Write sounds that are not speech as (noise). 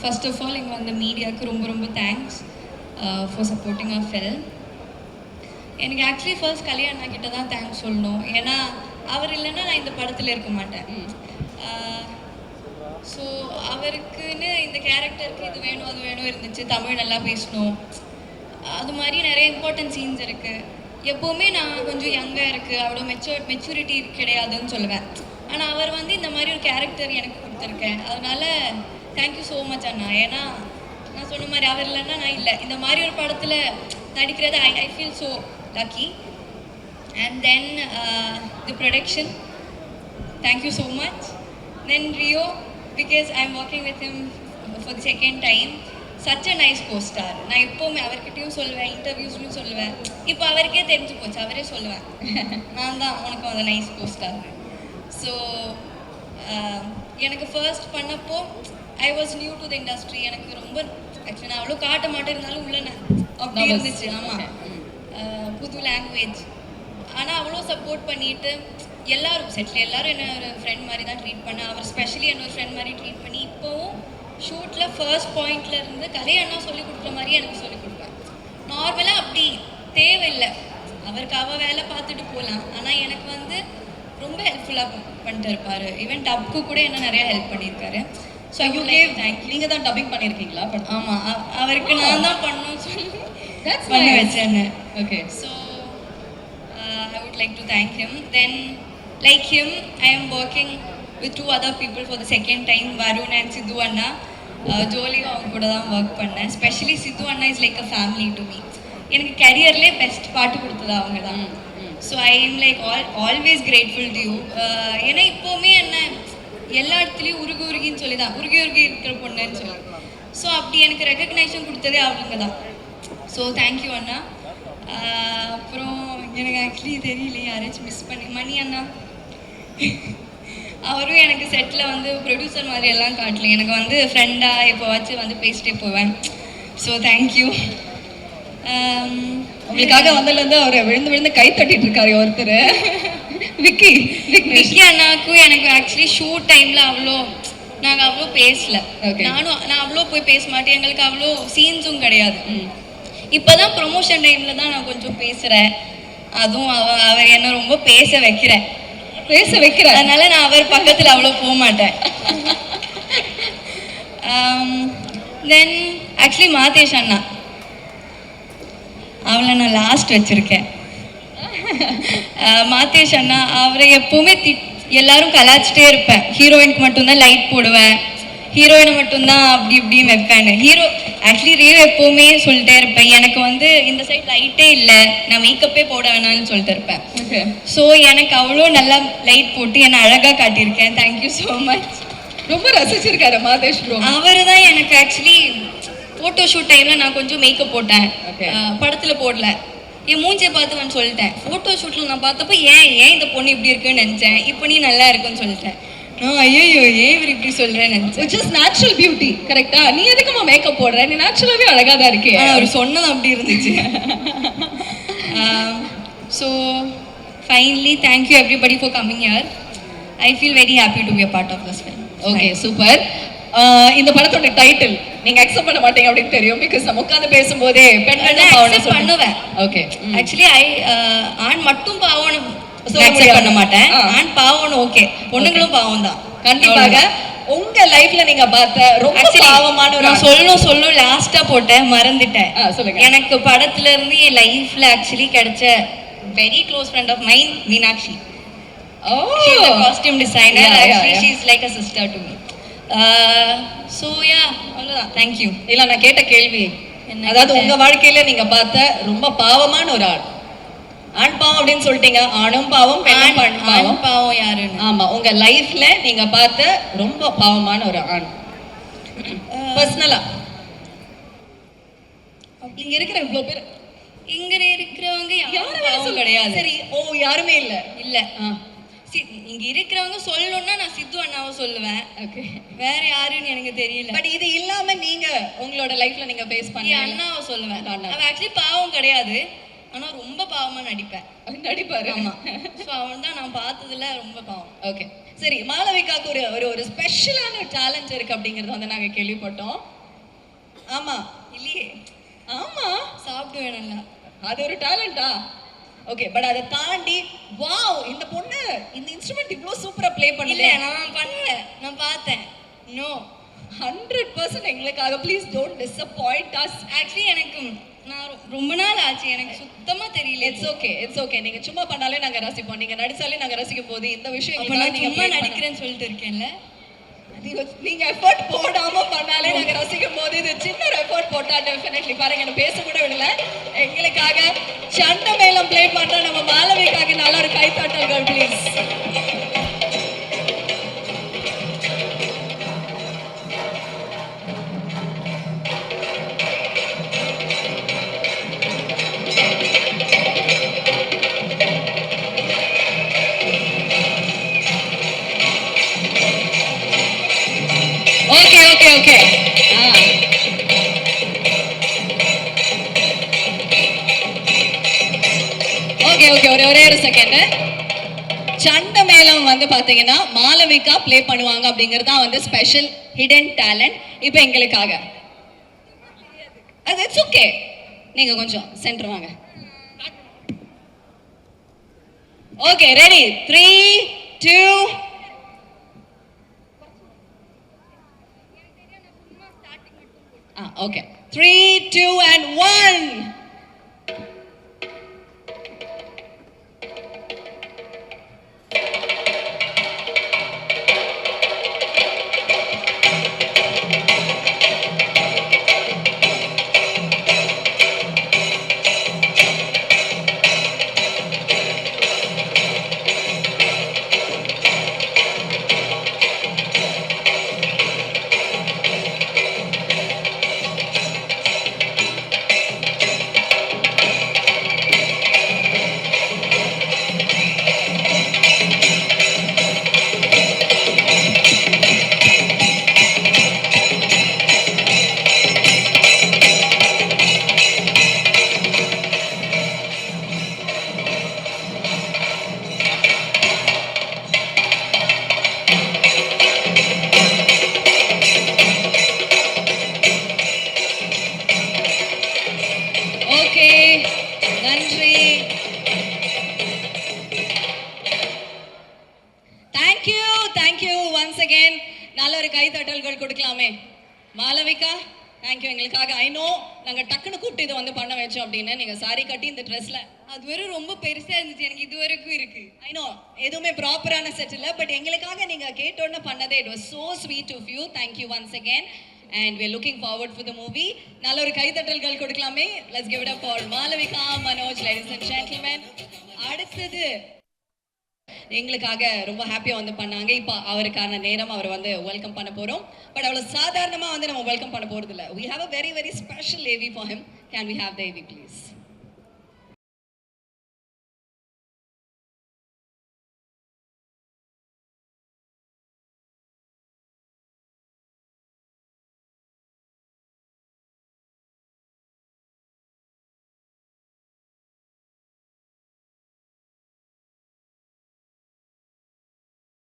First of all இங்கே வந்த மீடியாவுக்கு ரொம்ப ரொம்ப thanks for supporting a film எனக்கு ஆக்சுவலி ஃபர்ஸ்ட் கல்யாணா கிட்ட தான் தேங்க்ஸ் சொல்லணும். ஏன்னா அவர் இல்லைன்னா நான் இந்த படத்தில் இருக்க மாட்டேன். ஸோ அவருக்குன்னு இந்த கேரக்டருக்கு இது வேணும் அது வேணும் இருந்துச்சு. தமிழ் நல்லா பேசணும். அது மாதிரி நிறைய இம்பார்ட்டன்ட் சீன்ஸ் இருக்குது எப்போவுமே நான் கொஞ்சம் யங்காக இருக்குது அவ்வளோ மெச்சூர் மெச்சூரிட்டி கிடையாதுன்னு சொல்லுவேன். ஆனால் அவர் வந்து இந்த மாதிரி ஒரு கேரக்டர் எனக்கு கொடுத்துருக்கேன். அதனால தேங்க்யூ ஸோ மச் அண்ணா. ஏன்னா நான் சொன்ன மாதிரி அவர் இல்லைன்னா நான் இல்லை. இந்த மாதிரி ஒரு படத்தில் நடிக்கிறது I I feel so lucky and then the production thank you so much then Rio because I am working with him for the second time such a nice costar நான் எப்போவுமே அவர்கிட்டயும் சொல்லுவேன் இன்டர்வியூஸ்லையும் சொல்லுவேன் இப்போ அவருக்கே தெரிஞ்சு போச்சு அவரே சொல்லுவேன் (laughs) நான் தான் உனக்கு அந்த நைஸ் கோஸ்டார் ஸோ எனக்கு ஃபர்ஸ்ட் பண்ணப்போ I was new to the industry எனக்கு ரொம்ப ஆக்சுவலி நான் அவ்வளோ காட்ட மாட்டேன் இருந்தாலும் உள்ள நான் அப்படி. இருந்துச்சு. ஆமாம் புது லாங்குவேஜ் ஆனால் அவ்வளோ சப்போர்ட் பண்ணிட்டு எல்லாரும் செட்டில் எல்லாரும் என்ன ஒரு ஃப்ரெண்ட் மாதிரி தான் ட்ரீட் பண்ண அவர் ஸ்பெஷலி என்ன ஒரு ஃப்ரெண்ட் மாதிரி ட்ரீட் பண்ணி இப்போவும் ஷூட்டில் ஃபர்ஸ்ட் பாயிண்ட்ல இருந்து கலையண்ணா சொல்லி கொடுக்குற மாதிரி எனக்கு சொல்லி கொடுப்பேன் நார்மலாக அப்படி தேவையில்லை. அவருக்கு அவ வேலை பார்த்துட்டு போகலாம் ஆனால் எனக்கு வந்து ரொம்ப ஹெல்ப்ஃபுல்லாக பண்ணிட்டு இருப்பாரு. ஈவன் டப்க்கு கூட என்ன நிறைய ஹெல்ப் பண்ணியிருக்காரு. ஸோ யூ கேவ் நீங்க தான் டப்பிங் பண்ணிருக்கீங்களா? ஆமாம் அவருக்கு நான் தான் பண்ணணும்னு சொல்லி பண்ண. வச்சேன்னு okay I would like to thank him. Then, like him, I am working with two other people for the second time, Varun and Sidhu Anna. Uh, ஜோலி அவங்க கூட தான் ஒர்க் பண்ணேன். Specially Sidhu Anna is like a family to me எனக்கு கரியர்லேயே best பாட்டு கொடுத்தது அவங்க தான். So I am like all always grateful to you ஏன்னா இப்போவுமே என்ன எல்லா இடத்துலையும் உருகு உருகின்னு சொல்லி தான் உருகி உருகி இருக்கிற பொண்ணுன்னு சொல்லி. ஸோ அப்படி எனக்கு ரெக்கக்னேஷன் கொடுத்ததே அவங்க தான் ஸோ தேங்க்யூ அண்ணா. அப்புறம் எனக்கு ஆக்சுவலி தெரியல யாராச்சும் மிஸ் பண்ணி மணி அண்ணா. அவரும் எனக்கு செட்டில் வந்து ப்ரொடியூசர் மாதிரி எல்லாம் காட்டல. எனக்கு வந்து ஃப்ரெண்டாக எப்போவாச்சும் வந்து பேசிட்டே போவேன். ஸோ தேங்க்யூ உங்களுக்காக வந்ததுலேருந்து அவர் விழுந்து விழுந்து கை தட்டிட்டு இருக்காரு ஒருத்தர். விக்கி விக்கி. அண்ணாக்கும் எனக்கு ஆக்சுவலி ஷூட் டைமில் அவ்வளோ நாங்கள் அவ்வளோ பேசல. நானும் நான் அவ்வளோ போய் பேச மாட்டேன். எங்களுக்கு அவ்வளோ சீன்ஸும் கிடையாது. இப்போதான் ப்ரொமோஷன் டைமில் தான் நான் கொஞ்சம் பேசுகிறேன் அதுவும் அவ அவர் என்ன ரொம்ப பேச வைக்கிறேன் பேச வைக்கிறார் அதனால நான் அவர் பக்கத்தில் அவ்வளோ போக மாட்டேன். தென் ஆக்சுவலி மாதேஷ் அண்ணா. அவளை நான் லாஸ்ட் வச்சுருக்கேன். (laughs) மாதேஷ் அண்ணா அவரை எப்போவுமே திட் எல்லாரும் கலாச்சிட்டே இருப்பேன். ஹீரோயினுக்கு மட்டும்தான் லைட் போடுவேன். ஹீரோயினை மட்டும்தான் அப்படி இப்படி வைப்பேன். ஹீரோ ஆக்சுவலி ரீவ் எப்போவுமே சொல்லிட்டே இருப்பேன். எனக்கு வந்து இந்த சைட் லைட்டே இல்லை. நான் மேக்கப்பே போட வேணாம்னு சொல்லிட்டு இருப்பேன். ஓகே ஸோ எனக்கு அவ்வளோ நல்லா லைட் போட்டு என்னை அழகாக காட்டியிருக்கேன். தேங்க்யூ ஸோ மச் ரொம்ப ரசிச்சிருக்காரு மாதேஷ் ப்ரோ அவர் தான் எனக்கு ஆக்சுவலி ஃபோட்டோ ஷூட் டைமில் நான் கொஞ்சம் மேக்கப் போட்டேன். படத்தில் போடல. என் மூஞ்சியை பார்த்து நான் சொல்லிட்டேன். ஃபோட்டோ ஷூட்டில் நான் பார்த்தப்போ ஏன் ஏன் இந்த பொண்ணு இப்படி இருக்குன்னு நினச்சேன்? இப்போ நீ நல்லா இருக்குன்னு சொல்லிட்டேன். நான் ஐயோ ஏன் இவர் இப்படி சொல்கிறேன்னு நினச்சேன்? Is natural பியூட்டி கரெக்டா நீ எதுக்குமா மேக்கப் போடுற? நீ நேச்சுரலாவே அழகா தான் இருக்கே ஆனால் அவர் சொன்னது அப்படி இருந்துச்சு. So finally thank you everybody for coming here I feel very happy to be a part of this film okay super இந்த படத்தோட டைட்டில் நீங்க அக்செப்ட் பண்ண மாட்டீங்க அப்படின்னு தெரியும். பிகாஸ் நம்ம உட்காந்து பேசும்போதே பெண்கள். பண்ணுவேன். ஓகே ஆக்சுவலி ஐ ஆண் மட்டும் பாவம்னு முடியாது. பண்ண மாட்டேன். ஆண் பாவம்னு ஓகே பொண்ணுங்களும் பாவம் தான் கண்டிப்பாக உங்க லைஃப்ல நீங்க பார்த்த ரொம்ப பாவமான ஒரு நான் சொல்லணும் சொல்லும் லாஸ்டா போட்டேன். மறந்துட்டேன். எனக்கு படத்துல இருந்து என் லைஃப்ல ஆக்சுவலி கிடைச்ச very close friend of mind Meenakshi. Oh. She's a costume designer. Yeah, yeah, actually yeah. she's அவ்வளவுதான். Thank you. இல்ல நான் கேட்ட கேள்வி. அதாவது? உங்க வாழ்க்கையில நீங்க பார்த்த ரொம்ப பாவமான ஒரு ஆள். ஆண் பாவம் அப்படின்னு சொல்லிட்டீங்க. ஆணும் பாவம் பெண்ணும் பாவம். பாவம் யாருன்னு? ஆமா உங்க லைஃப்ல நீங்க பார்த்த ரொம்ப பாவமான ஒரு ஆண். பர்சனலா இங்க இருக்கிற இவ்வளவு பேர். இங்க இருக்கிறவங்க யாரும் கிடையாது. சரி ஓ யாருமே இல்ல. இல்ல. சி இங்க இருக்கிறவங்க சொல்லணும்னா நான் சித்து அண்ணாவை சொல்லுவேன். ஓகே வேற யாருன்னு எனக்கு தெரியல. பட் இது இல்லாம நீங்க உங்களோட லைஃப்ல நீங்க ஃபேஸ் பண்ணி அண்ணாவை சொல்லுவேன். அவன் ஆக்சுவலி பாவம் கிடையாது. ஆனா ரொம்ப பாவமா நடிப்பேன். நடிப்பாரு. ஆமா. ஸோ அவன் தான் நான் பார்த்ததுல ரொம்ப பாவம். ஓகே சரி மாளவிகாக்கு ஒரு ஒரு ஒரு ஸ்பெஷலான டேலண்ட் இருக்கு அப்படிங்கறது வந்து நாங்க கேள்விப்பட்டோம். ஆமா. இல்லையே. ஆமா. சாப்பிடுவேன் நல்லா. அது ஒரு டேலண்டா ஓகே பட் அதை தாண்டி வாவ் இந்த பொண்ணு இந்த இன்ஸ்ட்ருமெண்ட் இவ்ளோ சூப்பரா ப்ளே பண்ணல நான் பண்ணல. நான் பார்த்தேன். நோ ஹண்ட்ரட் பர்சன்ட் எங்களுக்காக please don't disappoint us actually எனக்கு நான் ரொம்ப நாள் ஆச்சு. எனக்கு சுத்தமா தெரியல. இட்ஸ் ஓகே இட்ஸ் ஓகே நீங்க சும்மா பண்ணாலே நாங்க ரசிப்போம். நீங்க நடிச்சாலே நாங்க ரசிக்கும் போது இந்த விஷயம் அப்ப எங்களுக்காக நான் நீங்க சும்மா. நடிக்கிறேன்னு சொல்லிட்டு இருக்கேன்ல. நீங்க நீங்க எஃபோர்ட் போடாம பண்ணாலே நாங்க ரசிக்கும் போது இது சின்ன எஃபோர்ட் போட்டா டெஃபினெட்லி பாருங்க என்ன பேச கூட விடல. எங்களுக்காக சண்டை மேலம் பிளே பண்ற நம்ம மாலவிக்காக நல்ல ஒரு கைத்தட்டல்கள் ப்ளீஸ் ஓகே ஓகே. ஓகே ஒரே ஒரே ஒரு செகண்ட் சண்டை மேளம் வந்து பாத்தீங்கன்னா மாலவிகா ப்ளே பண்ணுவாங்க அப்படிங்கிறது தான் வந்து ஸ்பெஷல் ஹிடன் டேலண்ட் இப்போ எங்களுக்காக. அது இட்ஸ் ஓகே நீங்க கொஞ்சம் சென்டர் வாங்க. Okay ready three two ah okay three two and கைத்தட்டல்கள் கொடுக்கலாமே. மாளவிகா தேங்க்யூ எங்களுக்காக ஐ நோ நாங்க டக்குன்னு கூப்பிட்டு இதை வந்து பண்ண வச்சோம் அப்படின்னு. நீங்க சாரி கட்டி இந்த ட்ரெஸ்ல அது வெறும் ரொம்ப பெருசா இருந்துச்சு. எனக்கு இது வரைக்கும் இருக்கு. ஐ நோ எதுவுமே ப்ராப்பரான செட் இல்ல பட் எங்களுக்காக நீங்க கேட்டோன்னு பண்ணதே. It was so sweet of you thank you once again and we're looking forward for the movie நல்ல ஒரு கைத்தட்டல்கள் கொடுக்கலாமே. Let's give it up for Malavika Manoj ladies and gentleman அடுத்தது எங்களுக்காக ரொம்ப ஹாப்பியா வந்து பண்ணாங்க. இப்போ அவருக்கான நேரம் அவர் வந்து வெல்கம் பண்ண போறோம். பட் அவ்வளவு சாதாரணமா வந்து நம்ம வெல்கம் பண்ண போறது இல்ல we have a very very special AV for him can we have the AV please